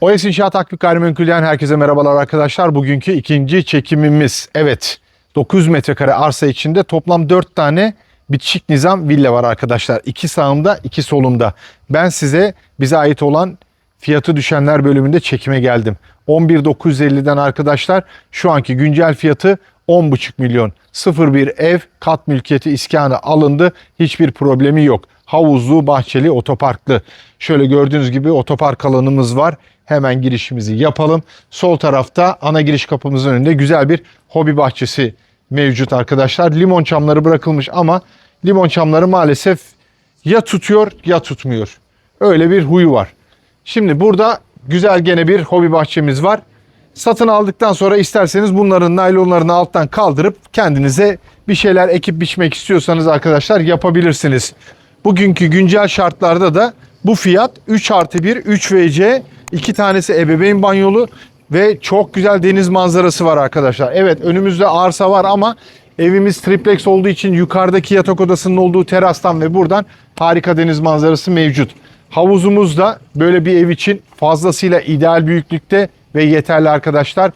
OS İnşaat Akbük Gayrimenkul'den herkese merhabalar arkadaşlar. Bugünkü ikinci çekimimiz. Evet 900 metrekare arsa içinde toplam 4 tane bitişik nizam villa var arkadaşlar. İki sağımda iki solumda. Ben size bize ait olan fiyatı düşenler bölümünde çekime geldim. 11.950'den arkadaşlar şu anki güncel fiyatı 10,5 milyon. 01 ev kat mülkiyeti iskanı alındı. Hiçbir problemi yok. Havuzlu, bahçeli, otoparklı. Şöyle gördüğünüz gibi otopark alanımız var. Hemen girişimizi yapalım. Sol tarafta ana giriş kapımızın önünde güzel bir hobi bahçesi mevcut arkadaşlar. Limon çamları bırakılmış ama limon çamları maalesef ya tutuyor ya tutmuyor. Öyle bir huyu var. Şimdi burada güzel gene bir hobi bahçemiz var. Satın aldıktan sonra isterseniz bunların naylonlarını alttan kaldırıp kendinize bir şeyler ekip biçmek istiyorsanız arkadaşlar yapabilirsiniz. Bugünkü güncel şartlarda da bu fiyat 3 artı 1, 3 VC, 2 tanesi ebeveyn banyolu ve çok güzel deniz manzarası var arkadaşlar. Evet önümüzde arsa var ama evimiz triplex olduğu için yukarıdaki yatak odasının olduğu terastan ve buradan harika deniz manzarası mevcut. Havuzumuz da böyle bir ev için fazlasıyla ideal büyüklükte ve yeterli arkadaşlar.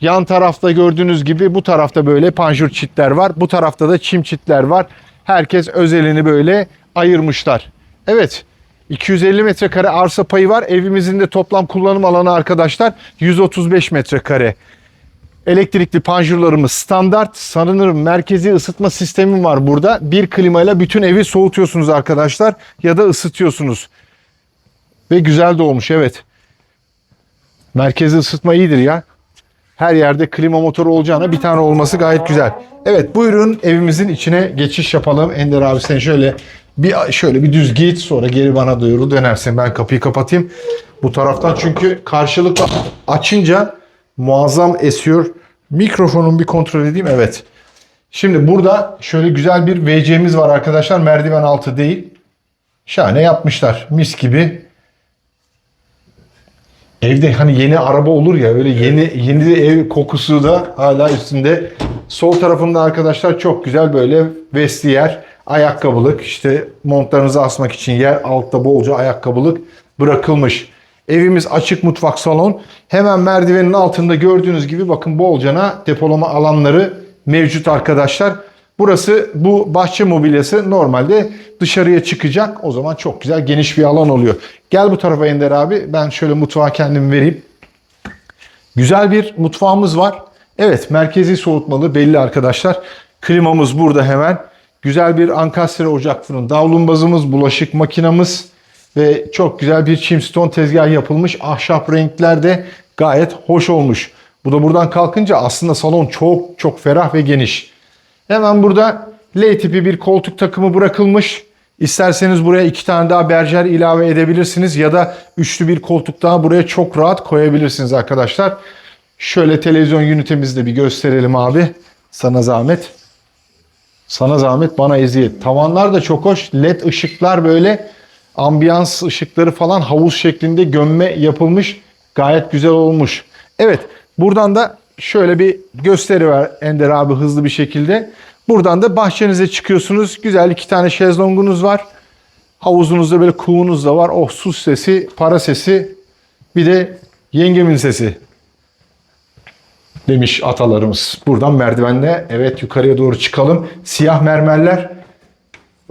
Yan tarafta gördüğünüz gibi bu tarafta böyle panjur çitler var. Bu tarafta da çim çitler var. Herkes özelini böyle ayırmışlar. Evet 250 metrekare arsa payı var. Evimizin de toplam kullanım alanı arkadaşlar 135 metrekare. Elektrikli panjurlarımız standart. Sanırım merkezi ısıtma sistemi var burada. Bir klimayla bütün evi soğutuyorsunuz arkadaşlar ya da ısıtıyorsunuz. Ve güzel de olmuş evet. Merkezi ısıtma iyidir ya. Her yerde klima motoru olacağına bir tane olması gayet güzel. Evet buyurun evimizin içine geçiş yapalım. Ender abi sen şöyle bir şöyle bir düz git sonra geri bana doğru dönersin. Ben kapıyı kapatayım. Bu taraftan çünkü karşılıklı açınca muazzam esiyor. Mikrofonun bir kontrol edeyim. Evet. Şimdi burada şöyle güzel bir WC'miz var arkadaşlar. Merdiven altı değil. Şahane yapmışlar. Mis gibi. Evde hani yeni araba olur ya öyle yeni yeni ev kokusu da hala üstünde. Sol tarafında arkadaşlar çok güzel böyle vestiyer, ayakkabılık işte montlarınızı asmak için yer altta bolca ayakkabılık bırakılmış. Evimiz açık mutfak salon. Hemen merdivenin altında gördüğünüz gibi bakın bolcana depolama alanları mevcut arkadaşlar. Burası bu bahçe mobilyası normalde dışarıya çıkacak. O zaman çok güzel geniş bir alan oluyor. Gel bu tarafa Ender abi. Ben şöyle mutfağa kendim vereyim. Güzel bir mutfağımız var. Evet merkezi soğutmalı belli arkadaşlar. Klimamız burada hemen. Güzel bir ankastre ocak fırın. Davlumbazımız, bulaşık makinamız ve çok güzel bir çimstone tezgah yapılmış. Ahşap renklerde gayet hoş olmuş. Bu da buradan kalkınca aslında salon çok çok ferah ve geniş. Hemen burada L tipi bir koltuk takımı bırakılmış. İsterseniz buraya iki tane daha berjer ilave edebilirsiniz ya da üçlü bir koltuk daha buraya çok rahat koyabilirsiniz arkadaşlar. Şöyle televizyon ünitemizi de bir gösterelim abi. Sana zahmet. Sana zahmet bana eziyet. Tavanlar da çok hoş. LED ışıklar böyle ambiyans ışıkları falan havuz şeklinde gömme yapılmış. Gayet güzel olmuş. Evet buradan da şöyle bir gösteri var Ender abi hızlı bir şekilde. Buradan da bahçenize çıkıyorsunuz. Güzel iki tane şezlongunuz var. Havuzunuzda böyle kuğunuz da var. Oh su sesi, para sesi. Bir de yengemin sesi. Demiş atalarımız. Buradan merdivenle evet yukarıya doğru çıkalım. Siyah mermerler.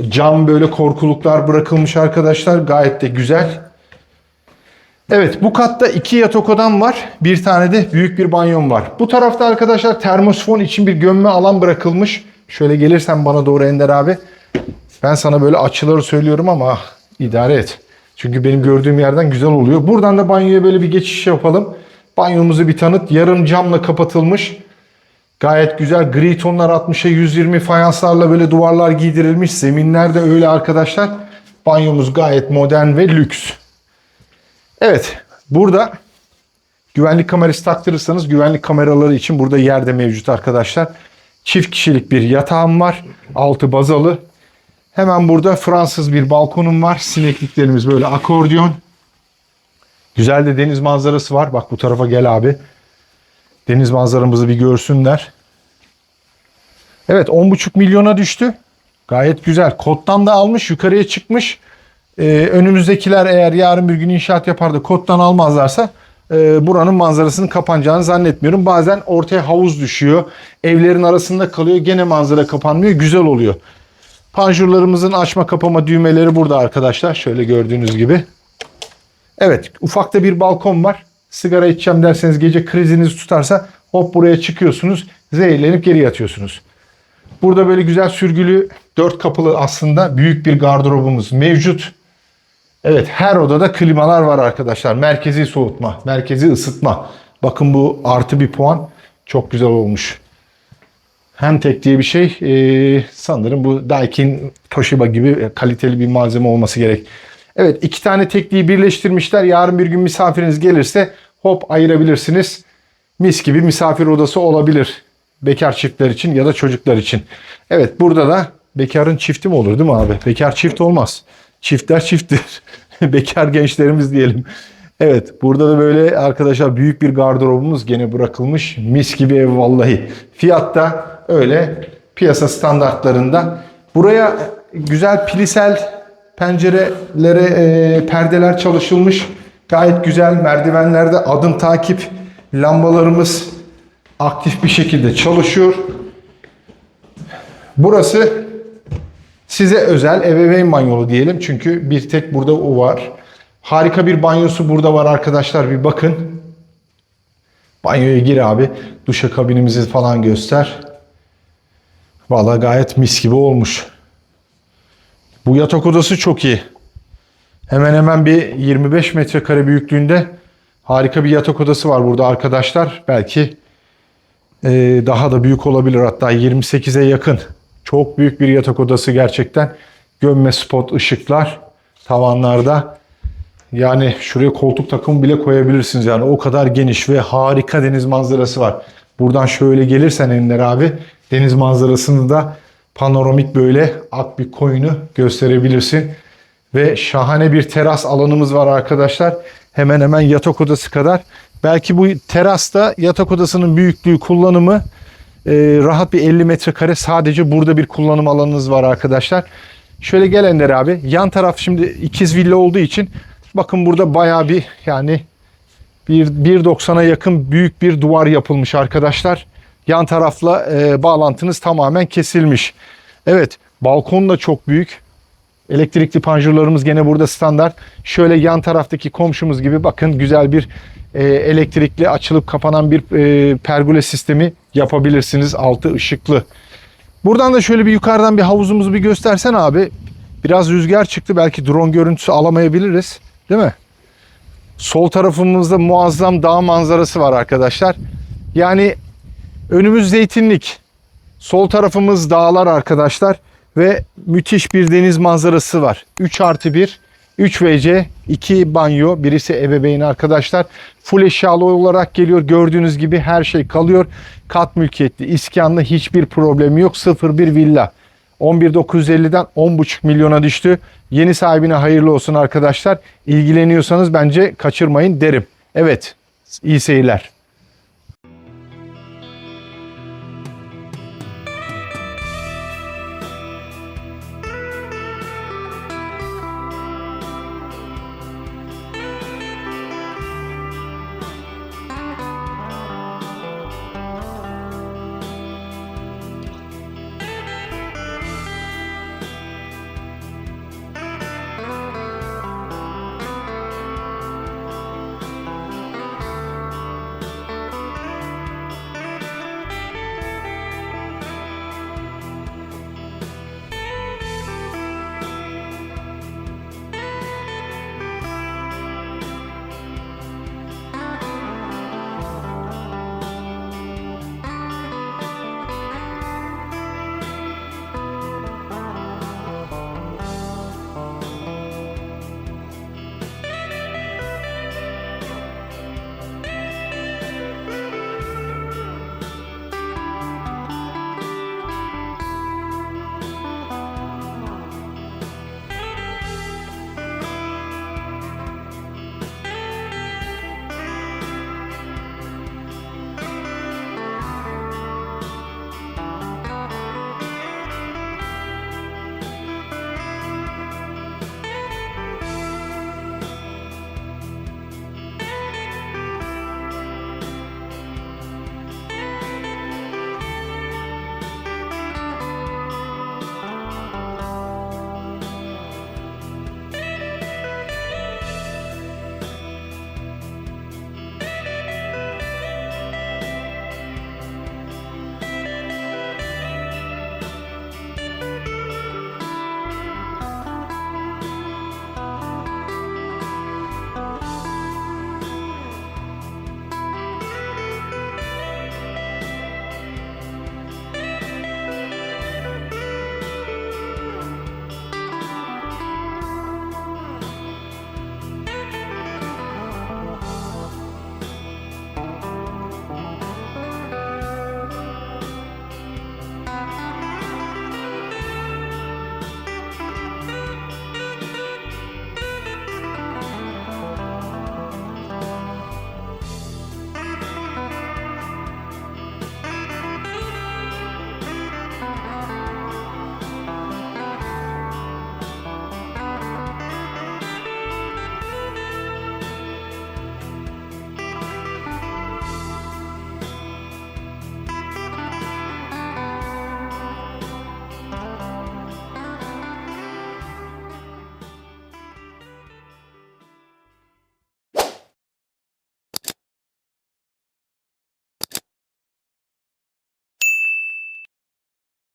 Cam böyle korkuluklar bırakılmış arkadaşlar. Gayet de güzel. Evet bu katta iki yatak odam var. Bir tane de büyük bir banyom var. Bu tarafta arkadaşlar termosfon için bir gömme alan bırakılmış. Şöyle gelirsen bana doğru Ender abi. Ben sana böyle açıları söylüyorum ama ah, idare et. Çünkü benim gördüğüm yerden güzel oluyor. Buradan da banyoya böyle bir geçiş yapalım. Banyomuzu bir tanıt. Yarım camla kapatılmış. Gayet güzel gri tonlar 60'a 120 fayanslarla böyle duvarlar giydirilmiş. Zeminler de öyle arkadaşlar. Banyomuz gayet modern ve lüks. Evet burada güvenlik kamerası taktırırsanız güvenlik kameraları için burada yerde mevcut arkadaşlar. Çift kişilik bir yatağım var. Altı bazalı. Hemen burada Fransız bir balkonum var. Sinekliklerimiz böyle akordiyon. Güzel de deniz manzarası var. Bak bu tarafa gel abi. Deniz manzaramızı bir görsünler. Evet 10,5 milyona düştü. Gayet güzel. Kottan da almış yukarıya çıkmış. Ee, önümüzdekiler eğer yarın bir gün inşaat yapar da kottan almazlarsa e, buranın manzarasının kapanacağını zannetmiyorum. Bazen ortaya havuz düşüyor. Evlerin arasında kalıyor. Gene manzara kapanmıyor. Güzel oluyor. Panjurlarımızın açma kapama düğmeleri burada arkadaşlar. Şöyle gördüğünüz gibi. Evet ufakta bir balkon var. Sigara içeceğim derseniz gece kriziniz tutarsa hop buraya çıkıyorsunuz. Zehirlenip geri yatıyorsunuz. Burada böyle güzel sürgülü dört kapılı aslında büyük bir gardırobumuz mevcut. Evet her odada klimalar var arkadaşlar. Merkezi soğutma, merkezi ısıtma. Bakın bu artı bir puan. Çok güzel olmuş. Hemtek diye bir şey ee, sanırım bu Daikin Toshiba gibi kaliteli bir malzeme olması gerek. Evet iki tane tekliği birleştirmişler. Yarın bir gün misafiriniz gelirse hop ayırabilirsiniz. Mis gibi misafir odası olabilir. Bekar çiftler için ya da çocuklar için. Evet burada da bekarın çifti mi olur değil mi abi? Bekar çift olmaz. Çiftler çifttir. Bekar gençlerimiz diyelim. Evet burada da böyle arkadaşlar büyük bir gardırobumuz gene bırakılmış. Mis gibi ev vallahi. Fiyat da öyle piyasa standartlarında. Buraya güzel pilisel pencerelere e, perdeler çalışılmış. Gayet güzel merdivenlerde adım takip lambalarımız aktif bir şekilde çalışıyor. Burası size özel ebeveyn banyolu diyelim. Çünkü bir tek burada o var. Harika bir banyosu burada var arkadaşlar. Bir bakın. Banyoya gir abi. Duşa kabinimizi falan göster. Vallahi gayet mis gibi olmuş. Bu yatak odası çok iyi. Hemen hemen bir 25 metrekare büyüklüğünde harika bir yatak odası var burada arkadaşlar. Belki e, daha da büyük olabilir hatta 28'e yakın. Çok büyük bir yatak odası gerçekten. Gömme spot ışıklar tavanlarda. Yani şuraya koltuk takımı bile koyabilirsiniz yani o kadar geniş ve harika deniz manzarası var. Buradan şöyle gelirsen Ender abi deniz manzarasını da panoramik böyle ak bir koyunu gösterebilirsin. Ve şahane bir teras alanımız var arkadaşlar. Hemen hemen yatak odası kadar. Belki bu terasta yatak odasının büyüklüğü kullanımı rahat bir 50 metrekare sadece burada bir kullanım alanınız var arkadaşlar. Şöyle gel Ender abi. Yan taraf şimdi ikiz villa olduğu için bakın burada bayağı bir yani bir 1.90'a yakın büyük bir duvar yapılmış arkadaşlar. Yan tarafla e, bağlantınız tamamen kesilmiş. Evet balkon da çok büyük. Elektrikli panjurlarımız gene burada standart. Şöyle yan taraftaki komşumuz gibi bakın güzel bir e, elektrikli açılıp kapanan bir e, pergole sistemi yapabilirsiniz. Altı ışıklı. Buradan da şöyle bir yukarıdan bir havuzumuzu bir göstersen abi. Biraz rüzgar çıktı. Belki drone görüntüsü alamayabiliriz. Değil mi? Sol tarafımızda muazzam dağ manzarası var arkadaşlar. Yani önümüz zeytinlik. Sol tarafımız dağlar arkadaşlar. Ve müthiş bir deniz manzarası var. 3 artı 1, 3 WC, 2 banyo, birisi ebeveyn arkadaşlar. Full eşyalı olarak geliyor. Gördüğünüz gibi her şey kalıyor. Kat mülkiyetli, iskanlı hiçbir problemi yok. 01 villa. 11.950'den 10.5 milyona düştü. Yeni sahibine hayırlı olsun arkadaşlar. İlgileniyorsanız bence kaçırmayın derim. Evet, iyi seyirler.